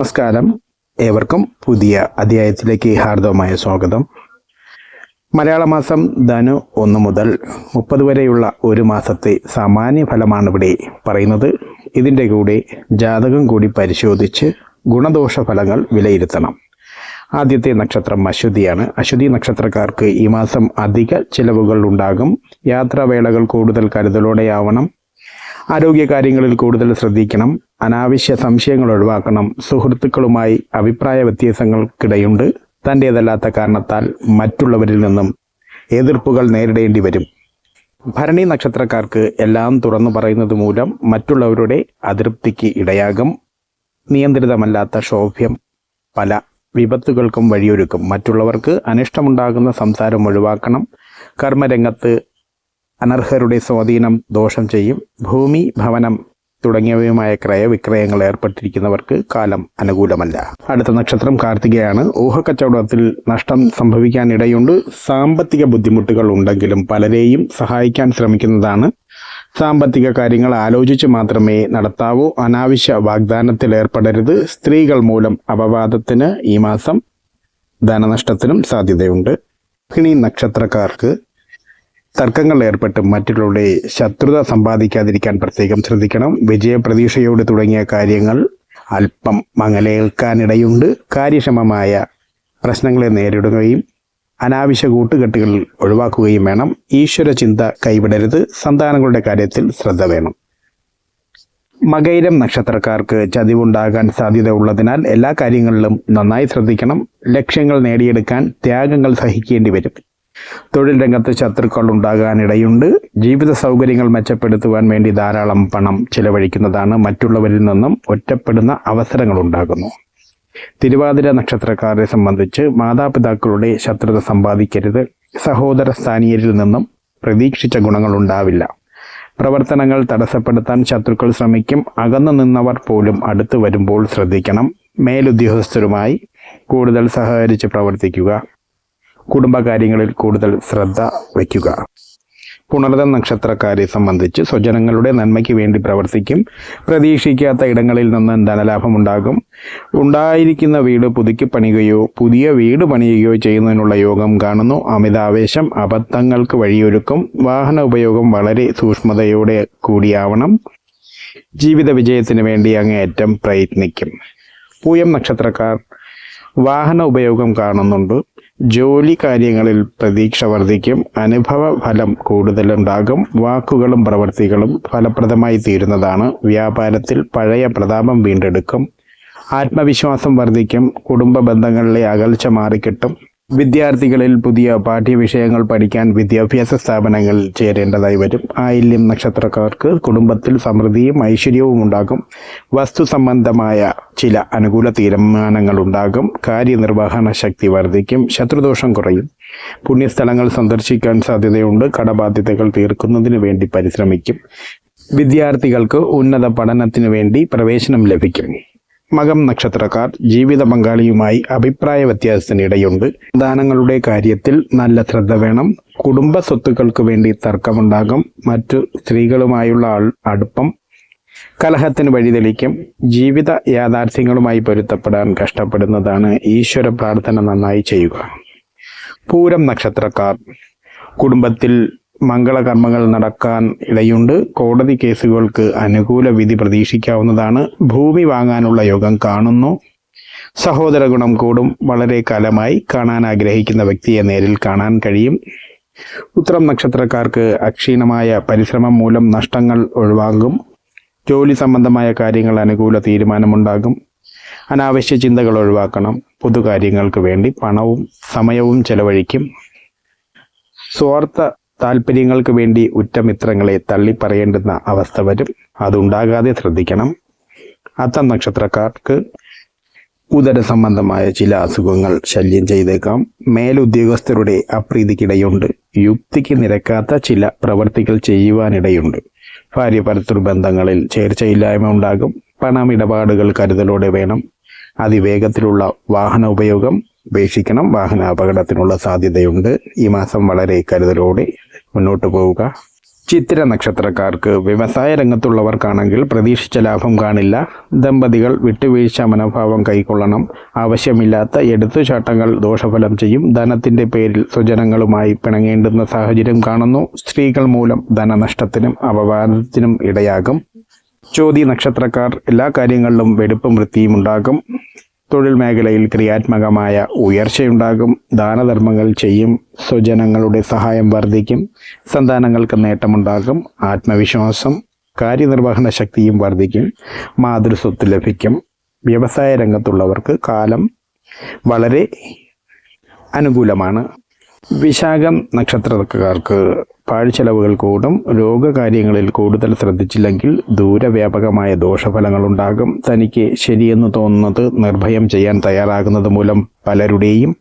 നമസ്കാരം. ഏവർക്കും പുതിയ അധ്യായത്തിലേക്ക് ഹാർദവമായ സ്വാഗതം. മലയാള മാസം ധനു ഒന്ന് മുതൽ മുപ്പത് വരെയുള്ള ഒരു മാസത്തെ സാമാന്യ ഫലമാണ് ഇവിടെ പറയുന്നത്. ഇതിന്റെ കൂടെ ജാതകം കൂടി പരിശോധിച്ച് ഗുണദോഷ ഫലങ്ങൾ വിലയിരുത്തണം. ആദ്യത്തെ നക്ഷത്രം അശ്വതിയാണ്. അശ്വതി നക്ഷത്രക്കാർക്ക് ഈ മാസം അധിക ചിലവുകൾ ഉണ്ടാകും. യാത്രാവേളകൾ കൂടുതൽ കരുതലോടെയാവണം. ആരോഗ്യകാര്യങ്ങളിൽ കൂടുതൽ ശ്രദ്ധിക്കണം. അനാവശ്യ സംശയങ്ങൾ ഒഴിവാക്കണം. സുഹൃത്തുക്കളുമായി അഭിപ്രായ വ്യത്യാസങ്ങൾക്കിടയുണ്ട്. തന്റേതല്ലാത്ത കാരണത്താൽ മറ്റുള്ളവരിൽ നിന്നും എതിർപ്പുകൾ നേരിടേണ്ടി വരും. ഭരണി നക്ഷത്രക്കാർക്ക് എല്ലാം തുറന്നു പറയുന്നത് മൂലം മറ്റുള്ളവരുടെ അതൃപ്തിക്ക് ഇടയാകും. നിയന്ത്രിതമല്ലാത്ത ശോഭ്യം പല വിപത്തുകൾക്കും വഴിയൊരുക്കും. മറ്റുള്ളവർക്ക് അനിഷ്ടമുണ്ടാകുന്ന സംസാരം ഒഴിവാക്കണം. കർമ്മരംഗത്ത് അനർഹരുടെ സ്വാധീനം ദോഷം ചെയ്യും. ഭൂമി ഭവനം തുടങ്ങിയവയുമായ ക്രയവിക്രയങ്ങൾ ഏർപ്പെട്ടിരിക്കുന്നവർക്ക് കാലം അനുകൂലമല്ല. അടുത്ത നക്ഷത്രം കാർത്തികയാണ്. ഊഹക്കച്ചവടത്തിൽ നഷ്ടം സംഭവിക്കാനിടയുണ്ട്. സാമ്പത്തിക ബുദ്ധിമുട്ടുകൾ ഉണ്ടെങ്കിലും പലരെയും സഹായിക്കാൻ ശ്രമിക്കുന്നതാണ്. സാമ്പത്തിക കാര്യങ്ങൾ ആലോചിച്ച് മാത്രമേ നടത്താവൂ. അനാവശ്യ വാഗ്ദാനത്തിൽ ഏർപ്പെടരുത്. സ്ത്രീകൾ മൂലം അപവാദത്തിന് ഈ മാസം ധനനഷ്ടത്തിനും സാധ്യതയുണ്ട്. ഇനി നക്ഷത്രക്കാർക്ക് തർക്കങ്ങൾ ഏർപ്പെട്ട് മറ്റുള്ളവരുടെ ശത്രുത സമ്പാദിക്കാതിരിക്കാൻ പ്രത്യേകം ശ്രദ്ധിക്കണം. വിജയപ്രതീക്ഷയോട് തുടങ്ങിയ കാര്യങ്ങൾ അല്പം മങ്ങലേൽക്കാനിടയുണ്ട്. കാര്യക്ഷമമായ പ്രശ്നങ്ങളെ നേരിടുകയും അനാവശ്യ കൂട്ടുകെട്ടുകൾ ഒഴിവാക്കുകയും വേണം. ഈശ്വര ചിന്ത കൈവിടരുത്. സന്താനങ്ങളുടെ കാര്യത്തിൽ ശ്രദ്ധ വേണം. മകൈരം നക്ഷത്രക്കാർക്ക് ചതിവുണ്ടാകാൻ സാധ്യത ഉള്ളതിനാൽ എല്ലാ കാര്യങ്ങളിലും നന്നായി ശ്രദ്ധിക്കണം. ലക്ഷ്യങ്ങൾ നേടിയെടുക്കാൻ ത്യാഗങ്ങൾ സഹിക്കേണ്ടി വരും. തൊഴിൽ രംഗത്ത് ശത്രുക്കൾ ഉണ്ടാകാനിടയുണ്ട് ജീവിത സൗകര്യങ്ങൾ മെച്ചപ്പെടുത്തുവാൻ വേണ്ടി ധാരാളം പണം ചിലവഴിക്കുന്നതാണ് മറ്റുള്ളവരിൽ നിന്നും ഒറ്റപ്പെടുന്ന അവസരങ്ങൾ ഉണ്ടാകുന്നു തിരുവാതിര നക്ഷത്രക്കാരെ സംബന്ധിച്ച് മാതാപിതാക്കളുടെ ശത്രുത സമ്പാദിക്കരുത്. സഹോദര സ്ഥാനീയരിൽ നിന്നും പ്രതീക്ഷിച്ച ഗുണങ്ങൾ ഉണ്ടാവില്ല പ്രവർത്തനങ്ങൾ തടസ്സപ്പെടുത്താൻ ശത്രുക്കൾ ശ്രമിക്കും. അകന്നു നിന്നവർ പോലും അടുത്തു വരുമ്പോൾ ശ്രദ്ധിക്കണം. മേലുദ്യോഗസ്ഥരുമായി കൂടുതൽ സഹകരിച്ച് പ്രവർത്തിക്കുക. കുടുംബകാര്യങ്ങളിൽ കൂടുതൽ ശ്രദ്ധ വയ്ക്കുക. പുണർത നക്ഷത്രക്കാരെ സംബന്ധിച്ച് സ്വജനങ്ങളുടെ നന്മയ്ക്ക് വേണ്ടി പ്രവർത്തിക്കും. പ്രതീക്ഷിക്കാത്ത ഇടങ്ങളിൽ നിന്ന് ധനലാഭം ഉണ്ടാകും. ഉണ്ടായിരിക്കുന്ന വീട് പുതുക്കി പണിയുകയോ പുതിയ വീട് പണിയുകയോ ചെയ്യുന്നതിനുള്ള യോഗം കാണുന്നു. അമിതാവേശം അബദ്ധങ്ങൾക്ക് വഴിയൊരുക്കും. വാഹന ഉപയോഗം വളരെ സൂക്ഷ്മതയോടെ കൂടിയാവണം. ജീവിത വിജയത്തിന് വേണ്ടി അങ്ങേയറ്റം പ്രയത്നിക്കും. പൂയം നക്ഷത്രക്കാർ വാഹന ഉപയോഗം കാണുന്നുണ്ട്. ജോലി കാര്യങ്ങളിൽ പ്രതീക്ഷ വർദ്ധിക്കും അനുഭവ ഫലം കൂടുതലുണ്ടാകും വാക്കുകളും പ്രവൃത്തികളും ഫലപ്രദമായി തീരുന്നതാണ്. വ്യാപാരത്തിൽ പഴയ പ്രതാപം വീണ്ടെടുക്കും ആത്മവിശ്വാസം വർദ്ധിക്കും കുടുംബ ബന്ധങ്ങളിലെ അകൽച്ച മാറിക്കിട്ടും വിദ്യാർത്ഥികളിൽ പുതിയ പാഠ്യവിഷയങ്ങൾ പഠിക്കാൻ വിദ്യാഭ്യാസ സ്ഥാപനങ്ങളിൽ ചേരേണ്ടതായി വരും. ആയില്യം നക്ഷത്രക്കാർക്ക് കുടുംബത്തിൽ സമൃദ്ധിയും ഐശ്വര്യവും ഉണ്ടാകും. വസ്തു സംബന്ധമായ ചില അനുകൂല തീരുമാനങ്ങൾ ഉണ്ടാകും കാര്യനിർവഹണ ശക്തി വർദ്ധിക്കും. ശത്രുദോഷം കുറയും. പുണ്യസ്ഥലങ്ങൾ സന്ദർശിക്കാൻ സാധ്യതയുണ്ട്. കടബാധ്യതകൾ തീർക്കുന്നതിന് വേണ്ടി പരിശ്രമിക്കും. വിദ്യാർത്ഥികൾക്ക് ഉന്നത പഠനത്തിന് വേണ്ടി പ്രവേശനം ലഭിക്കും. മകം നക്ഷത്രക്കാർ ജീവിത പങ്കാളിയുമായി അഭിപ്രായ വ്യത്യാസത്തിനിടയുണ്ട് ദാനങ്ങളുടെ കാര്യത്തിൽ നല്ല ശ്രദ്ധ വേണം. കുടുംബ സ്വത്തുക്കൾക്ക് വേണ്ടി തർക്കമുണ്ടാകും. മറ്റു സ്ത്രീകളുമായുള്ള അടുപ്പം കലഹത്തിന് വഴിതെളിക്കും ജീവിത യാഥാർത്ഥ്യങ്ങളുമായി പൊരുത്തപ്പെടാൻ കഷ്ടപ്പെടുന്നതാണ് ഈശ്വര പ്രാർത്ഥന നന്നായി ചെയ്യുക. പൂരം നക്ഷത്രക്കാർ കുടുംബത്തിൽ മംഗളകർമ്മങ്ങൾ നടക്കാൻ ഇടയുണ്ട്. കോടതി കേസുകൾക്ക് അനുകൂല വിധി പ്രതീക്ഷിക്കാവുന്നതാണ്. ഭൂമി വാങ്ങാനുള്ള യോഗം കാണുന്നു. സഹോദര ഗുണം കൂടും. വളരെ കാലമായി കാണാൻ ആഗ്രഹിക്കുന്ന വ്യക്തിയെ നേരിൽ കാണാൻ കഴിയും. ഉത്തരം നക്ഷത്രക്കാർക്ക് അക്ഷീണമായ പരിശ്രമം മൂലം നഷ്ടങ്ങൾ ഒഴിവാകും. ജോലി സംബന്ധമായ കാര്യങ്ങൾ അനുകൂല തീരുമാനമുണ്ടാകും. അനാവശ്യ ചിന്തകൾ ഒഴിവാക്കണം. പൊതുകാര്യങ്ങൾക്ക് വേണ്ടി പണവും സമയവും ചെലവഴിക്കും. സ്വാർത്ഥ താല്പര്യങ്ങൾക്ക് വേണ്ടി ഉറ്റമിത്രങ്ങളെ തള്ളിപ്പറയേണ്ടുന്ന അവസ്ഥ വരും. അതുണ്ടാകാതെ ശ്രദ്ധിക്കണം. അത്തം നക്ഷത്രക്കാർക്ക് ഉദര സംബന്ധമായ ചില അസുഖങ്ങൾ ശല്യം ചെയ്തേക്കാം. മേലുദ്യോഗസ്ഥരുടെ അപ്രീതിക്കിടയുണ്ട്. യുക്തിക്ക് നിരക്കാത്ത ചില പ്രവർത്തികൾ ചെയ്യുവാനിടയുണ്ട്. ഭാര്യ പരസ്പര ബന്ധങ്ങളിൽ ചേർച്ചയില്ലായ്മ ഉണ്ടാകും. പണമിടപാടുകൾ കരുതലോടെ വേണം. അതിവേഗത്തിലുള്ള വാഹന ഉപയോഗം. ഉപേക്ഷിക്കണം. വാഹന അപകടത്തിനുള്ള സാധ്യതയുണ്ട്. ഈ മാസം വളരെ കരുതലോടെ മുന്നോട്ട് പോവുക. ചിത്തിര നക്ഷത്രക്കാർക്ക് വ്യവസായ രംഗത്തുള്ളവർക്കാണെങ്കിൽ പ്രതീക്ഷിച്ച ലാഭം കാണില്ല. ദമ്പതികൾ വിട്ടുവീഴ്ച മനോഭാവം കൈക്കൊള്ളണം. ആവശ്യമില്ലാത്ത എടുത്തുചാട്ടങ്ങൾ ദോഷഫലം ചെയ്യും. ധനത്തിന്റെ പേരിൽ സ്വജനങ്ങളുമായി പിണങ്ങേണ്ടുന്ന സാഹചര്യം കാണുന്നു. സ്ത്രീകൾ മൂലം ധനനഷ്ടത്തിനും അപവാദത്തിനും ഇടയാകും. ചോതി നക്ഷത്രക്കാർ എല്ലാ കാര്യങ്ങളിലും വെടുപ്പും വൃത്തിയും ഉണ്ടാകും. തൊഴിൽ മേഖലയിൽ ക്രിയാത്മകമായ ഉയർച്ചയുണ്ടാകും. ദാനധർമ്മങ്ങൾ ചെയ്യും. സ്വജനങ്ങളുടെ സഹായം വർദ്ധിക്കും. സന്താനങ്ങൾക്ക് നേട്ടമുണ്ടാകും. ആത്മവിശ്വാസം കാര്യനിർവഹണ ശക്തിയും വർദ്ധിക്കും. മാതൃസ്വത്ത് ലഭിക്കും. വ്യവസായ രംഗത്തുള്ളവർക്ക് കാലം വളരെ അനുകൂലമാണ്. വിശാഖം നക്ഷത്രക്കാർക്ക് പാഴ്ചെലവുകൾ കൂടും രോഗകാര്യങ്ങളിൽ കൂടുതൽ ശ്രദ്ധിച്ചില്ലെങ്കിൽ ദൂരവ്യാപകമായ ദോഷഫലങ്ങളുണ്ടാകും. തനിക്ക് ശരിയെന്ന് തോന്നുന്നത് നിർഭയം ചെയ്യാൻ തയ്യാറാകുന്നത് മൂലം പലരുടെയും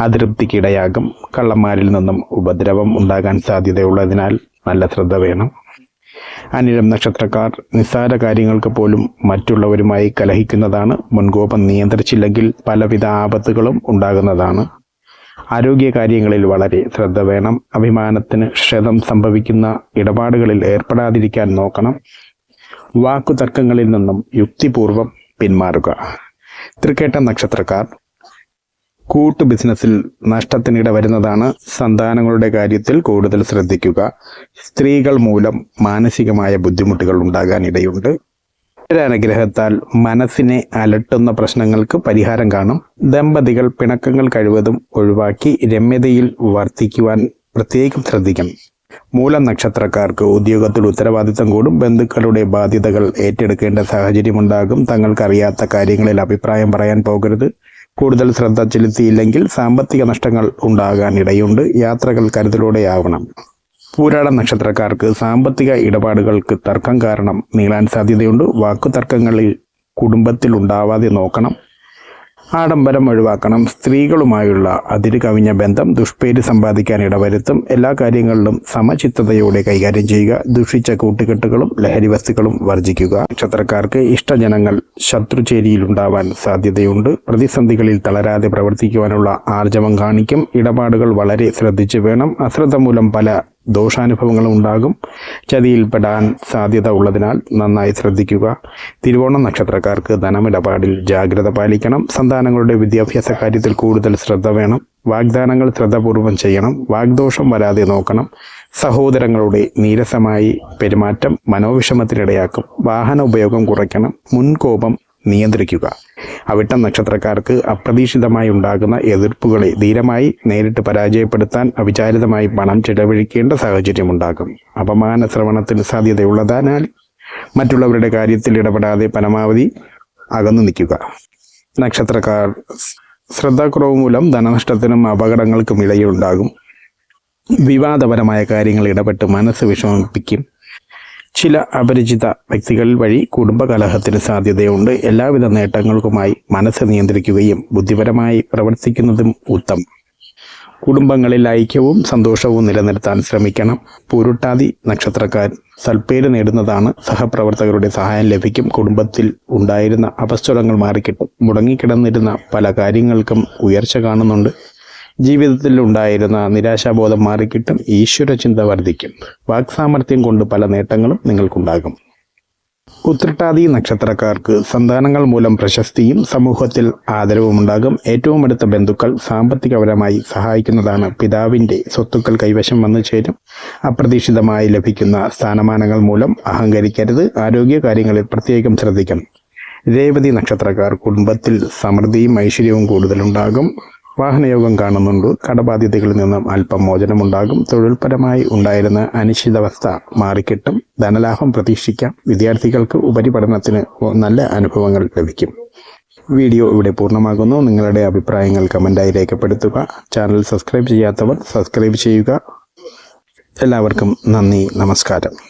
അതൃപ്തിക്കിടയാകും. കള്ളന്മാരിൽ നിന്നും ഉപദ്രവം ഉണ്ടാകാൻ സാധ്യതയുള്ളതിനാൽ നല്ല ശ്രദ്ധ വേണം. അനിഴം നക്ഷത്രക്കാർ നിസ്സാര കാര്യങ്ങൾക്ക് പോലും മറ്റുള്ളവരുമായി കലഹിക്കുന്നതാണ്. മുൻകോപം നിയന്ത്രിച്ചില്ലെങ്കിൽ പലവിധ ആപത്തുകളും ഉണ്ടാകുന്നതാണ്. ആരോഗ്യ കാര്യങ്ങളിൽ വളരെ ശ്രദ്ധ വേണം. അഭിമാനത്തിന് ക്ഷതം സംഭവിക്കുന്ന ഇടപാടുകളിൽ ഏർപ്പെടാതിരിക്കാൻ നോക്കണം. വാക്കുതർക്കങ്ങളിൽ നിന്നും യുക്തിപൂർവം പിന്മാറുക. തൃക്കേട്ട നക്ഷത്രക്കാർ കൂട്ടു ബിസിനസ്സിൽ നഷ്ടത്തിനിട വരുന്നതാണ് സന്താനങ്ങളുടെ കാര്യത്തിൽ കൂടുതൽ ശ്രദ്ധിക്കുക. സ്ത്രീകൾ മൂലം മാനസികമായ ബുദ്ധിമുട്ടുകൾ ഉണ്ടാകാൻ ഇടയുണ്ട് അനുഗ്രഹത്താൽ മനസ്സിനെ അലട്ടുന്ന പ്രശ്നങ്ങൾക്ക് പരിഹാരം കാണും. ദമ്പതികൾ പിണക്കങ്ങൾ കഴിവതും ഒഴിവാക്കി രമ്യതയിൽ വർദ്ധിക്കുവാൻ പ്രത്യേകം ശ്രദ്ധിക്കണം മൂലം നക്ഷത്രക്കാർക്ക് ഉദ്യോഗത്തിൽ ഉത്തരവാദിത്തം കൂടും. ബന്ധുക്കളുടെ ബാധ്യതകൾ ഏറ്റെടുക്കേണ്ട സാഹചര്യമുണ്ടാകും. തങ്ങൾക്കറിയാത്ത കാര്യങ്ങളിൽ അഭിപ്രായം പറയാൻ പോകരുത്. കൂടുതൽ ശ്രദ്ധ ചെലുത്തിയില്ലെങ്കിൽ സാമ്പത്തിക നഷ്ടങ്ങൾ ഉണ്ടാകാൻ ഇടയുണ്ട് യാത്രകൾ കരുതലോടെയാവണം. പൂരാട നക്ഷത്രക്കാർക്ക് സാമ്പത്തിക ഇടപാടുകൾക്ക് തർക്കം കാരണം നീളാൻ സാധ്യതയുണ്ട്. വാക്കുതർക്കങ്ങളിൽ കുടുംബത്തിൽ ഉണ്ടാവാതെ നോക്കണം. ആഡംബരം ഒഴിവാക്കണം. സ്ത്രീകളുമായുള്ള അതിര് കവിഞ്ഞ ബന്ധം ദുഷ്പേര് സമ്പാദിക്കാൻ ഇടവരുത്തും. എല്ലാ കാര്യങ്ങളിലും സമചിത്തതയോടെ കൈകാര്യം ചെയ്യുക. ദുഷിച്ച കൂട്ടുകെട്ടുകളും ലഹരി വസ്തുക്കളും വർജിക്കുക നക്ഷത്രക്കാർക്ക് ഇഷ്ടജനങ്ങൾ ശത്രുചേരിയിൽ ഉണ്ടാവാൻ സാധ്യതയുണ്ട്. പ്രതിസന്ധികളിൽ തളരാതെ പ്രവർത്തിക്കുവാനുള്ള ആർജവം കാണിക്കും. ഇടപാടുകൾ വളരെ ശ്രദ്ധിച്ചു വേണം. അശ്രദ്ധ മൂലം പല ദോഷാനുഭവങ്ങളും ഉണ്ടാകും ചതിയിൽപ്പെടാൻ സാധ്യത ഉള്ളതിനാൽ നന്നായി ശ്രദ്ധിക്കുക. തിരുവോണം നക്ഷത്രക്കാർക്ക് ധനമിടപാടിൽ ജാഗ്രത പാലിക്കണം. സന്താനങ്ങളുടെ വിദ്യാഭ്യാസ കാര്യത്തിൽ കൂടുതൽ ശ്രദ്ധ വേണം. വാഗ്ദാനങ്ങൾ ശ്രദ്ധാപൂർവം ചെയ്യണം. വാഗ്ദോഷം വരാതെ നോക്കണം. സഹോദരങ്ങളുടെ നീരസമായി പെരുമാറ്റം മനോവിഷമത്തിനിടയാക്കും. വാഹന ഉപയോഗം കുറയ്ക്കണം. മുൻകോപം നിയന്ത്രിക്കുക. അവിട്ടം നക്ഷത്രക്കാർക്ക് അപ്രതീക്ഷിതമായി ഉണ്ടാകുന്ന എതിർപ്പുകളെ ധീരമായി നേരിട്ട് പരാജയപ്പെടുത്താൻ അവിചാരിതമായി പണം ചിലവഴിക്കേണ്ട സാഹചര്യമുണ്ടാകും. അപമാന ശ്രവണത്തിന് സാധ്യതയുള്ളതിനാൽ മറ്റുള്ളവരുടെ കാര്യത്തിൽ ഇടപെടാതെ പരമാവധി അകന്നു നിൽക്കുക. നക്ഷത്രക്കാർ ശ്രദ്ധാക്കുറവ് മൂലം ധനനഷ്ടത്തിനും അപകടങ്ങൾക്കും ഇടയുണ്ടാകും വിവാദപരമായ കാര്യങ്ങൾ ഇടപെട്ട് മനസ്സ് വിഷമിപ്പിക്കും. ചില അപരിചിത വ്യക്തികൾ വഴി കുടുംബകലഹത്തിന് സാധ്യതയുണ്ട്. എല്ലാവിധ നേട്ടങ്ങൾക്കുമായി മനസ്സ് നിയന്ത്രിക്കുകയും ബുദ്ധിപരമായി പ്രവർത്തിക്കുന്നതും ഉത്തമം. കുടുംബങ്ങളിൽ ഐക്യവും സന്തോഷവും നിലനിർത്താൻ ശ്രമിക്കണം. പൂരുട്ടാതി നക്ഷത്രക്കാർ സൽപ്പേര് നേടുന്നതാണ് സഹപ്രവർത്തകരുടെ സഹായം ലഭിക്കും. കുടുംബത്തിൽ ഉണ്ടായിരുന്ന അപസ്വരങ്ങൾ മാറിക്കിട്ടും. മുടങ്ങിക്കിടന്നിരുന്ന പല കാര്യങ്ങൾക്കും ഉയർച്ച കാണുന്നുണ്ട്. ജീവിതത്തിൽ ഉണ്ടായിരുന്ന നിരാശാബോധം മാറിക്കിട്ടും ഈശ്വരചിന്ത വർദ്ധിക്കും വാക്സാമർഥ്യം കൊണ്ട് പല നേട്ടങ്ങളും നിങ്ങൾക്കുണ്ടാകും. ഉത്രട്ടാതി നക്ഷത്രക്കാർക്ക് സന്താനങ്ങൾ മൂലം പ്രശസ്തിയും സമൂഹത്തിൽ ആദരവും ഉണ്ടാകും. ഏറ്റവും അടുത്ത ബന്ധുക്കൾ സാമ്പത്തികപരമായി സഹായിക്കുന്നതാണ് പിതാവിന്റെ സ്വത്തുക്കൾ കൈവശം വന്നു ചേരും. അപ്രതീക്ഷിതമായി ലഭിക്കുന്ന സ്ഥാനമാനങ്ങൾ മൂലം അഹങ്കരിക്കരുത്. ആരോഗ്യ കാര്യങ്ങളിൽ പ്രത്യേകം ശ്രദ്ധിക്കണം. രേവതി നക്ഷത്രക്കാർ കുടുംബത്തിൽ സമൃദ്ധിയും ഐശ്വര്യവും കൂടുതലുണ്ടാകും. വാഹനയോഗം കാണുന്നുണ്ട്. കടബാധ്യതകളിൽ നിന്നും അല്പം മോചനമുണ്ടാകും. തൊഴിൽപരമായി ഉണ്ടായിരുന്ന അനിശ്ചിതാവസ്ഥ മാറിക്കിട്ടും. ധനലാഭം പ്രതീക്ഷിക്കാം. വിദ്യാർത്ഥികൾക്ക് ഉപരിപഠനത്തിന് നല്ല അനുഭവങ്ങൾ ലഭിക്കും. വീഡിയോ ഇവിടെ പൂർണമാകുന്നു. നിങ്ങളുടെ അഭിപ്രായങ്ങൾ കമന്റായി രേഖപ്പെടുത്തുക. ചാനൽ സബ്സ്ക്രൈബ് ചെയ്യാത്തവർ സബ്സ്ക്രൈബ് ചെയ്യുക. എല്ലാവർക്കും നന്ദി. നമസ്കാരം.